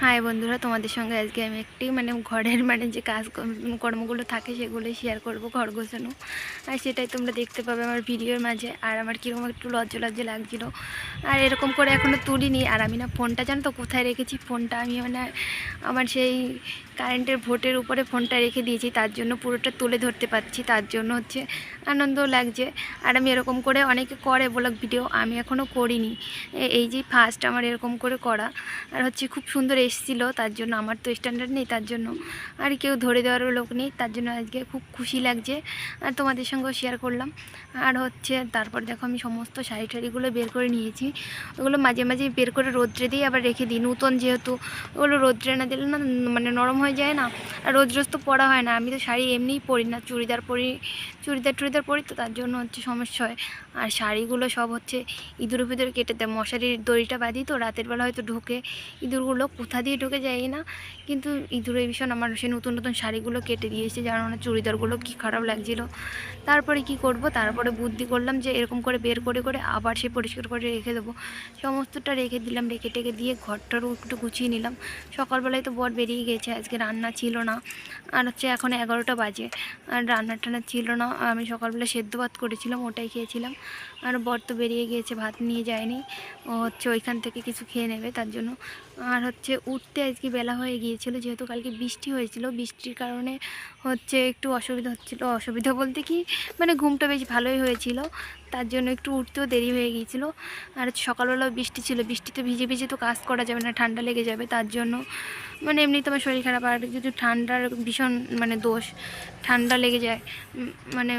High বন্ধুরা, তোমাদের সঙ্গে আজকে আমি একটি মানে ঘরের মানে যে কাজ কর্মগুলো থাকে সেগুলো শেয়ার করব ঘর গোছানো। আর সেটাই তোমরা দেখতে পাবে আমার ভিডিওর মাঝে। আর আমার কীরকম একটু লজ্জ লজ্জা লাগছিল। আর এরকম করে এখনও তুলিনি। আর আমি না ফোনটা জানো তো কোথায় রেখেছি? ফোনটা আমি মানে আমার সেই কারেন্টের ভোটের উপরে ফোনটা রেখে দিয়েছি, তার জন্য পুরোটা তুলে ধরতে পারছি, তার জন্য হচ্ছে আনন্দ লাগছে। আর আমি এরকম করে অনেকে করে ব্লগ ভিডিও আমি এখনও করিনি। এই যে ফার্স্ট আমার এরকম করে করা, আর হচ্ছে খুব সুন্দর এসেছিল, তার জন্য আমার তো স্ট্যান্ডার্ড নেই, তার জন্য আর কেউ ধরে দেওয়ারও লোক নেই, তার জন্য আজকে খুব খুশি লাগছে। আর তোমাদের সঙ্গেও শেয়ার করলাম। আর হচ্ছে তারপর দেখো আমি সমস্ত শাড়ি টাড়িগুলো বের করে নিয়েছি। ওগুলো মাঝে মাঝে বের করে রোদ্রে দিয়ে আবার রেখে দিই। নতুন যেহেতু, ওগুলো রোদ্রে না দিলে না মানে নরম হয়ে যায় না, আর রোজ রোজ তো পরা হয় না। আমি তো শাড়ি এমনিই পরি না, চুড়িদার পরি, চুড়িদার টুড়িদার পরি তো তার জন্য হচ্ছে সমস্যা হয়। আর শাড়িগুলো সব হচ্ছে ইঁদুর ফিঁদুর কেটে দেয়। মশারির দড়িটা বাঁধি তো রাতের বেলা হয়তো ঢোকে। ইঁদুরগুলো কোথা দিয়ে ঢুকে যায় না। কিন্তু ইঁদুরের ভীষণ আমার সেই নতুন নতুন শাড়িগুলো কেটে দিয়েছে জানো না চুড়িদারগুলো কি খারাপ লাগছিল। তারপরে কি করব? তারপরে বুদ্ধি করলাম যে এরকম করে বের করে করে আবার সে পরিষ্কার করে রেখে দেবো। সমস্তটা রেখে দিলাম, রেখে টেকে দিয়ে ঘরটারও একটু গুছিয়ে নিলাম। সকালবেলায় তো বর বেরিয়ে গেছে। আজকে রান্না ছিল না। আর হচ্ছে এখন এগারোটা বাজে। আর রান্না টান্না ছিল না। আমি সকালবেলা সেদ্ধ ভাত করেছিলাম, ওটাই খেয়েছিলাম। আর বর তো বেরিয়ে গিয়েছে, ভাত নিয়ে যায়নি। ও হচ্ছে ওইখান থেকে কিছু খেয়ে নেবে, তার জন্য আর হচ্ছে উঠতে আজকে বেলা হয়ে গিয়েছিল, যেহেতু কালকে বৃষ্টি হয়েছিল। বৃষ্টির কারণে হচ্ছে একটু অসুবিধা হচ্ছিল। অসুবিধা বলতে কি মানে ঘুমটা বেশ ভালোই হয়েছিল। তার জন্য একটু উঠতেও দেরি হয়ে গিয়েছিল। আর সকালবেলাও বৃষ্টি ছিল। বৃষ্টিতে ভিজে ভিজে তো কাজ করা যাবে না, ঠান্ডা লেগে যাবে। তার জন্য মানে এমনি তোমার শরীর খারাপ। আর যদি ঠান্ডার ভীষণ মানে দোষ, ঠান্ডা লেগে যায়। মানে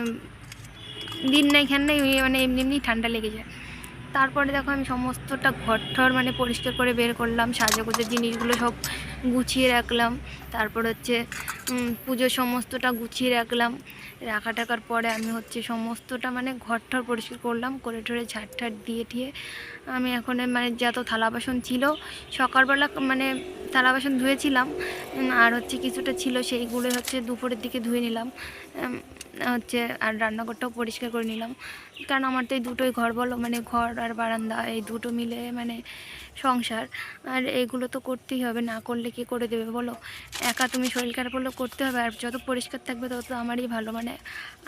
দিন নাই, খান নাই মানে এমনি এমনি ঠান্ডা লেগে যায়। তারপরে দেখো আমি সমস্তটা ঘর ঠর মানে পরিষ্কার করে বের করলাম সাজাগোজের জিনিসগুলো সব গুছিয়ে রাখলাম, তারপর হচ্ছে পুজো পুজোর সমস্তটা গুছিয়ে রাখলাম, রাখা টাকার পরে আমি হচ্ছে সমস্তটা মানে ঘর ঠর পরিষ্কার করলাম, করে ঠরে ঝাড় ঠাট দিয়ে ঠিয়ে আমি এখন মানে যত থালা বাসন ছিল, সকালবেলা মানে থালা বাসন ধুয়েছিলাম আর হচ্ছে কিছুটা ছিল সেইগুলো হচ্ছে দুপুরের দিকে ধুয়ে নিলাম হচ্ছে, আর রান্নাঘরটাও পরিষ্কার করে নিলাম। কারণ আমার তো এই দুটোই ঘর বলো মানে ঘর আর বারান্দা, এই দুটো মিলে মানে সংসার। আর এইগুলো তো করতেই হবে, না করলে কি করে দেবে বলো? একা তুমি শরীর খারাপ হলেও করতে হবে, আর যত পরিষ্কার থাকবে তত আমারই ভালো মানে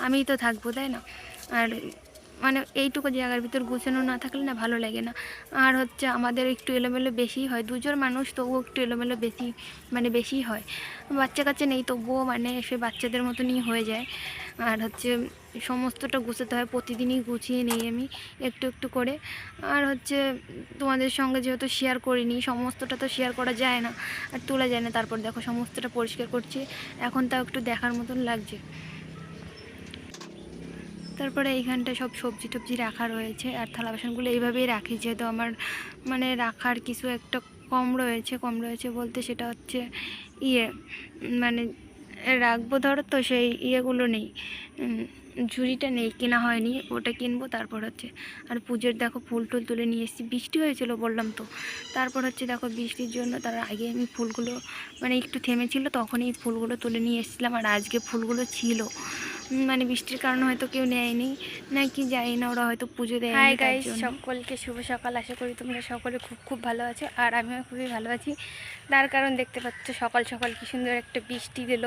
আমিই তো থাকব, তাই না? আর মানে এইটুকু জায়গার ভিতর গুছানো না থাকলে না ভালো লাগে না। আর হচ্ছে আমাদের একটু এলোমেলো বেশি হয়, দুজন মানুষ তবুও একটু এলোমেলো বেশি মানে বেশি হয়। বাচ্চা কাচ্চা নেই তবুও মানে সে বাচ্চাদের মতনই হয়ে যায়। আর হচ্ছে সমস্তটা গুছাতে হয়, প্রতিদিনই গুছিয়ে নিই আমি একটু একটু করে। আর হচ্ছে তোমাদের সঙ্গে যেহেতু শেয়ার করিনি, সমস্তটা তো শেয়ার করা যায় না, আর তোলা যায় না। তারপর দেখো সমস্তটা পরিষ্কার করছি, এখন তাও একটু দেখার মতন লাগছে। তারপরে এইখানটা সব সবজি টবজি রাখা রয়েছে আর থালা বাসনগুলো এইভাবেই রাখি, যেহেতু আমার মানে রাখার কিছু একটা কম রয়েছে কম রয়েছে বলতে সেটা হচ্ছে ইয়ে মানে রাখব ধরো তো সেই ইয়েগুলো নেই। ঝুড়িটা নেই কেনা হয়নি ওটা কিনবো তারপর হচ্ছে আর পুজোর দেখো ফুল টুল তুলে নিয়ে এসেছি। বৃষ্টি হয়েছিল বললাম তো তারপর হচ্ছে দেখো বৃষ্টির জন্য তার আগে আমি ফুলগুলো মানে একটু থেমেছিল তখনই ফুলগুলো তুলে নিয়ে এসেছিলাম আর আজকে ফুলগুলো ছিল। মানে বৃষ্টির কারণে হয়তো কেউ নেয়নি নাকি জানি না ওরা হয়তো পুজো দেয় হাই সকলকে শুভ সকাল আশা করি তোমরা সকলে খুব খুব ভালো আছো আর আমিও খুবই ভালো আছি। তার কারণ দেখতে পাচ্ছ সকাল সকাল কি সুন্দর একটা বৃষ্টি দিল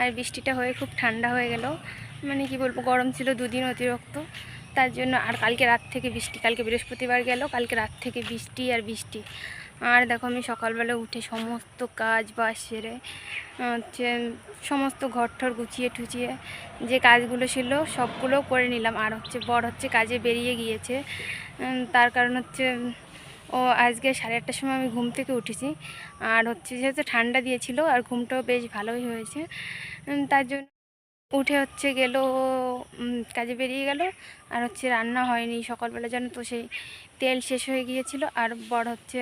আর বৃষ্টিটা হয়ে খুব ঠান্ডা হয়ে গেল। মানে কি বলব, গরম ছিল দুদিন অতিরিক্ত। তার জন্য আর কালকে রাত থেকে বৃষ্টি, কালকে বৃহস্পতিবার গেল, কালকে রাত থেকে বৃষ্টি আর বৃষ্টি। আর দেখো আমি সকালবেলা উঠে সমস্ত কাজ বাজ সেরে, হচ্ছে সমস্ত ঘর ঠর গুছিয়ে টুচিয়ে যে কাজগুলো ছিল সবগুলো করে নিলাম। আর হচ্ছে বর হচ্ছে কাজে বেরিয়ে গিয়েছে। তার কারণ হচ্ছে ও আজকে সাড়ে আটটার সময় আমি ঘুম থেকে উঠেছি। আর হচ্ছে যেহেতু ঠান্ডা দিয়েছিল আর ঘুমটাও বেশ ভালোই হয়েছে তার জন্য উঠে হচ্ছে গেল কাজে বেরিয়ে গেল। আর হচ্ছে রান্না হয়নি সকালবেলা যেন তো, সেই তেল শেষ হয়ে গিয়েছিল। আর বড় হচ্ছে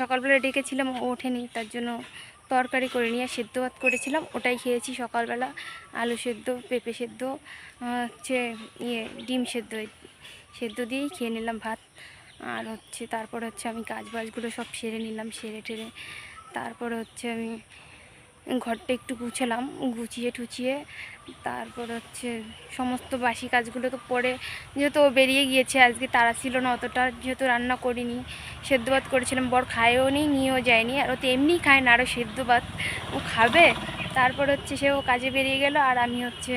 সকালবেলা ডেকেছিলাম ওঠেনি, তার জন্য তরকারি করে নিয়ে সেদ্ধ ভাত করেছিলাম, ওটাই খেয়েছি সকালবেলা। আলু সেদ্ধ, পেঁপে সেদ্ধ হচ্ছে ইয়ে ডিম সেদ্ধ সেদ্ধ দিয়েই খেয়ে নিলাম ভাত। আর হচ্ছে তারপর হচ্ছে আমি কাজ বাজগুলো সব সেরে নিলাম, সেরে টেরে। তারপরে হচ্ছে আমি ঘরটা একটু গুছালাম, গুছিয়ে টুচিয়ে তারপর হচ্ছে সমস্ত বাসি কাজগুলোকে পরে যেহেতু ও বেরিয়ে গিয়েছে, আজকে তারা ছিল না অতটা, যেহেতু রান্না করিনি, সেদ্ধ ভাত করেছিলাম, বর খায়ও নি, নিয়েও যায়নি, আর ও তো এমনিই খায় না, আরও সেদ্ধ ভাত ও খাবে, তারপর হচ্ছে সে ও কাজে বেরিয়ে গেল, আর আমি হচ্ছে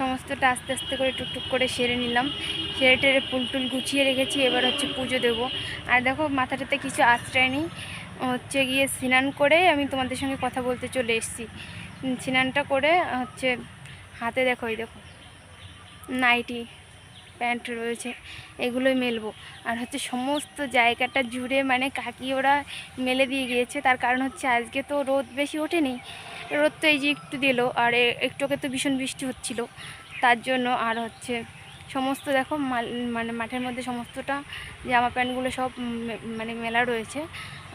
সমস্তটা আস্তে আস্তে করে টুকটুক করে সেরে নিলাম, সেরে টেরে ফুল টুল গুছিয়ে রেখেছি, এবার হচ্ছে পুজো দেবো, আর দেখো মাথাটাতে কিছু আশ্রয় নেই হচ্ছে গিয়ে স্নান করে আমি তোমাদের সঙ্গে কথা বলতে চলে এসেছি। স্নানটা করে হচ্ছে হাতে দেখো, এই দেখো, নাইটি, প্যান্ট রয়েছে, এগুলোই মেলবো। আর হচ্ছে সমস্ত জায়গাটা জুড়ে মানে কাকি ওরা মেলে দিয়ে গিয়েছে। তার কারণ হচ্ছে আজকে তো রোদ বেশি ওঠেনি, রোদ তো এই যে একটু দিল, আর এ- একটু আগে তো ভীষণ বৃষ্টি হচ্ছিল। তার জন্য আর হচ্ছে সমস্ত দেখো মানে মাঠের মধ্যে সমস্তটা জামা প্যান্টগুলো সব মানে মেলা রয়েছে।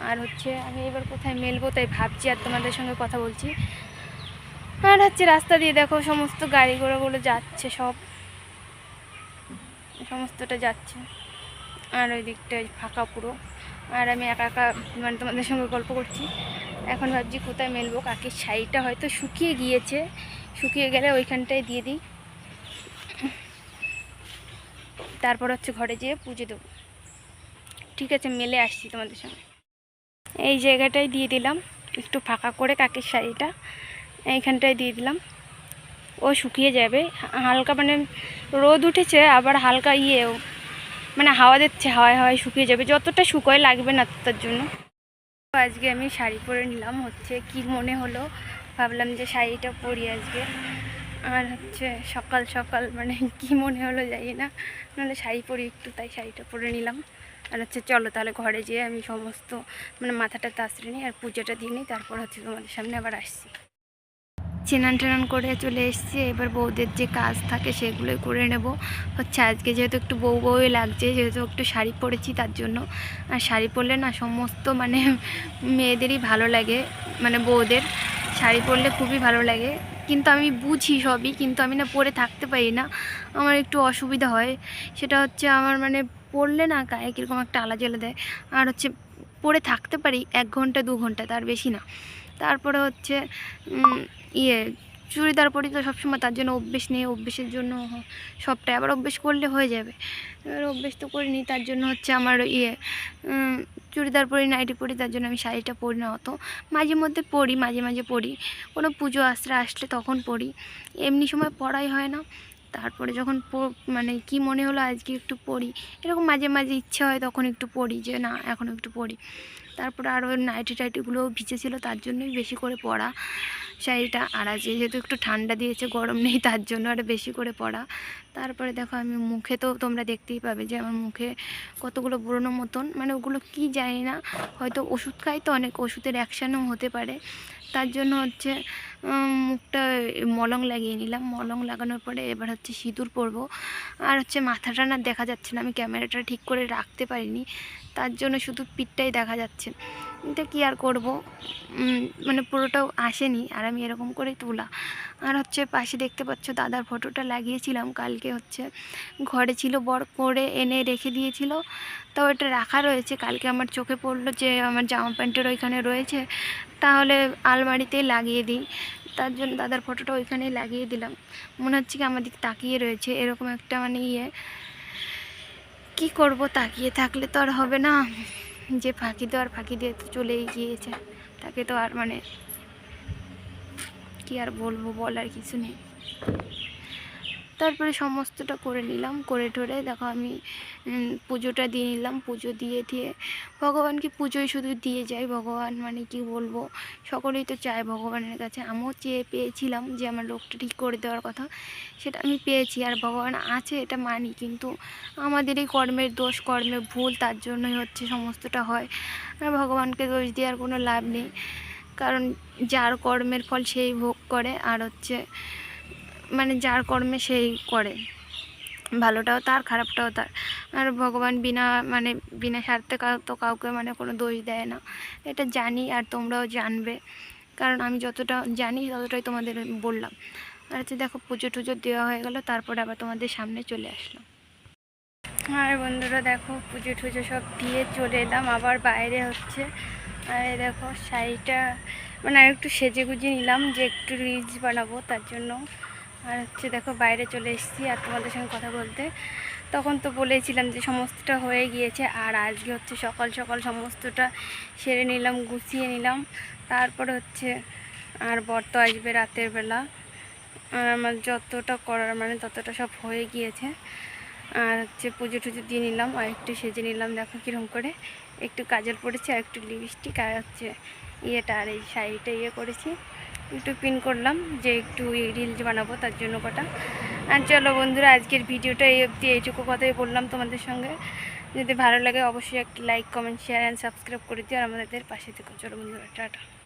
আর হচ্ছে আমি এবার কোথায় মেলবো তাই ভাবছি আর তোমাদের সঙ্গে কথা বলছি। আর হচ্ছে রাস্তা দিয়ে দেখো সমস্ত গাড়ি ঘোড়াগুলো যাচ্ছে সব। সমস্তটা যাচ্ছে। আর ওই দিকটা ফাঁকা পুরো। আর আমি একা একা মানে তোমাদের সঙ্গে গল্প করছি। এখন ভাবছি কোথায় মেলবো, কাকির শাড়িটা হয়তো শুকিয়ে গিয়েছে। শুকিয়ে গেলে ওইখানটায় দিয়ে দিই। তারপর হচ্ছে ঘরে যেয়ে পুজো দেবো। ঠিক আছে, মেলে আসছি তোমাদের সঙ্গে। এই জায়গাটায় দিয়ে দিলাম। একটু ফাঁকা করে কাকের শাড়িটা এইখানটায় দিয়ে দিলাম। ও শুকিয়ে যাবে। হালকা মানে রোদ উঠেছে, আবার হালকা ইয়েও মানে হাওয়া দিচ্ছে, হাওয়ায় হাওয়ায় শুকিয়ে যাবে। যতটা শুকোয় লাগবে না তার জন্য। আজকে আমি শাড়ি পরে নিলাম। হচ্ছে কি মনে হলো? ভাবলাম যে শাড়িটা পরি আজকে। আর হচ্ছে সকাল সকাল মানে কি মনে হলো জানি না। নাহলে শাড়ি পরি একটু, তাই শাড়িটা পরে নিলাম। আর হচ্ছে চলো তাহলে ঘরে যেয়ে আমি সমস্ত মানে মাথাটা তাসরে নিই আর পুজোটা দিয়ে নিই, তারপর হচ্ছে তোমাদের সামনে আবার আসছি। চেনান টেনান করে চলে এসেছি, এবার বউদের যে কাজ থাকে সেগুলোই করে নেব। হচ্ছে আজকে যেহেতু একটু বউ বউই লাগছে, যেহেতু একটু শাড়ি পরেছি তার জন্য। আর শাড়ি পরলে না সমস্ত মানে মেয়েদেরই ভালো লাগে মানে বউদের। শাড়ি পরলে খুবই ভালো লাগে। কিন্তু আমি বুঝি সবই, কিন্তু আমি না পরে থাকতে পারি না। আমার একটু অসুবিধা হয়। সেটা হচ্ছে আমার মানে পরলে না গায়ে কীরকম একটা আলা জ্বলে দেয়। আর হচ্ছে পরে থাকতে পারি এক ঘণ্টা, দু ঘণ্টা, তার বেশি না। তারপরে হচ্ছে ইয়ে চুড়িদার পরি তো সবসময় তার জন্য অভ্যেস নেই, অভ্যেসের জন্য সবটাই আবার অভ্যেস করলে হয়ে যাবে। এবার অভ্যেস তো করিনি, তার জন্য হচ্ছে আমার ইয়ে চুড়িদার পরি, নাইটি পরি, তার জন্য আমি শাড়িটা পরি না অত। মাঝে মধ্যে পরি, মাঝে মাঝে পরি। কোনো পুজো আসলে আসলে তখন পরি। এমনি সময় পড়াই হয় না। তারপরে যখন মানে কি মনে হলো আজকে একটু পড়ি, এরকম মাঝে মাঝে ইচ্ছে হয় তখন একটু পড়ি যে না এখন একটু পড়ি। তারপরে আরও নাইটি টাইটিগুলোও ভিজেছিলো, তার জন্যই বেশি করে পড়া। শাড়িটা। আর আজকে যেহেতু একটু ঠান্ডা দিয়েছে, গরম নেই, তার জন্য আরও বেশি করে পড়া তারপরে দেখো, আমি মুখে তো তোমরা দেখতেই পাবে যে আমার মুখে কতগুলো পুরোনো মতন। মানে ওগুলো কি জানি না, হয়তো ওষুধ খাই তো অনেক ওষুধের অ্যাকশানও হতে পারে। তার জন্য হচ্ছে মুখটা মলং লাগিয়ে নিলাম। মলং লাগানোর পরে এবার হচ্ছে সিঁদুর পরবো। আর হচ্ছে মাথাটা না দেখা যাচ্ছে না, আমি ক্যামেরাটা ঠিক করে রাখতে পারিনি। তার জন্য শুধু পিঠটাই দেখা যাচ্ছে। এটা কি আর করব? মানে পুরোটাও আসেনি। আর আমি এরকম করেই তোলা। আর হচ্ছে পাশে দেখতে পাচ্ছ দাদার ফটোটা লাগিয়েছিলাম কালকে হচ্ছে। ঘরে ছিল বড় করে এনে রেখে দিয়েছিল। তো এটা রাখা রয়েছে। কালকে আমার চোখে পড়ল যে আমার জামা প্যান্টের ওইখানে রয়েছে। তাহলে আলমারিতেই লাগিয়ে দিই। তার জন্য দাদার ফটোটা ওইখানেই লাগিয়ে দিলাম। মনে হচ্ছে কি আমার দিকে তাকিয়ে রয়েছে। এরকম একটা মানে ইয়ে। কি করব? তাকিয়ে থাকলে তো আর হবে না। যে ফাঁকি দেওয়ার ফাঁকি দিয়ে তো চলেই গিয়েছে। তাকে তো আর মানে কি আর বলব, বলার কিছু নেই। তারপরে সমস্তটা করে নিলাম, করে টরে দেখো আমি পুজোটা দিয়ে নিলাম, পুজো দিয়ে দিয়ে ভগবানকে পুজোই শুধু দিয়ে যাই, ভগবান মানে কি বলব, সকলেই তো চায় ভগবানের কাছে। আমিও চেয়ে পেয়েছিলাম যে আমার রোগটা ঠিক করে দেওয়ার কথা, সেটা আমি পেয়েছি। আর ভগবান আছে, এটা মানি, কিন্তু আমাদের এই কর্মের দোষ, কর্মের ভুল, তার জন্যই হচ্ছে সমস্তটা হয়। আর ভগবানকে দোষ দেওয়ার কোনো লাভ নেই। কারণ যার কর্মের ফল সেই ভোগ করে, আর হচ্ছে মানে যার কর্মে সেই করে। ভালোটাও তার, খারাপটাও তার। আর ভগবান বিনা মানে বিনা স্বার্থে তো কাউকে মানে কোনো দোষ দেয় না। এটা জানি আর তোমরাও জানবে। কারণ আমি যতটা জানি, ততটাই তোমাদের বললাম। আর হচ্ছে দেখো, পুজো টুজো দেওয়া হয়ে গেল, তারপরে আবার তোমাদের সামনে চলে আসলাম। আর বন্ধুরা দেখো, পুজো টুজো সব দিয়ে চলে এলাম, আবার বাইরে হচ্ছে। আর দেখো, শাড়িটা মানে আর একটু সেজে গুজিয়ে নিলাম যে একটু রিলস বানাবো, তার জন্য। আর হচ্ছে দেখো, বাইরে চলে এসেছি আর তোমাদের সঙ্গে কথা বলতে। তখন তো বলেছিলাম যে সমস্তটা হয়ে গিয়েছে, আর আজকে হচ্ছে সকাল সকাল সমস্তটা সেরে নিলাম, গুছিয়ে নিলাম। তারপরে হচ্ছে আর বর্ত আসবে রাতের বেলা। আর আমার যতটা করার মানে ততটা সব হয়ে গিয়েছে। আর হচ্ছে পুজো টুজো দিয়ে নিলাম আর একটু সেজে নিলাম, দেখো কীরকম করে। একটু কাজল পড়েছে আর একটু লিপস্টিক আর হচ্ছে ইয়েটা আর এই শাড়িটা ইয়ে করেছি। একটু পিন করলাম যে একটু রিলস বানাবো, তার জন্য কটা। আর চলো বন্ধুরা, আজকের ভিডিওটা এই অবধি, এইটুকু কথাই বললাম তোমাদের সঙ্গে। যদি ভালো লাগে অবশ্যই একটা like comment share and subscribe করে দিও আর আমাদের পাশে থেকো। চলো বন্ধুরা, টাটা।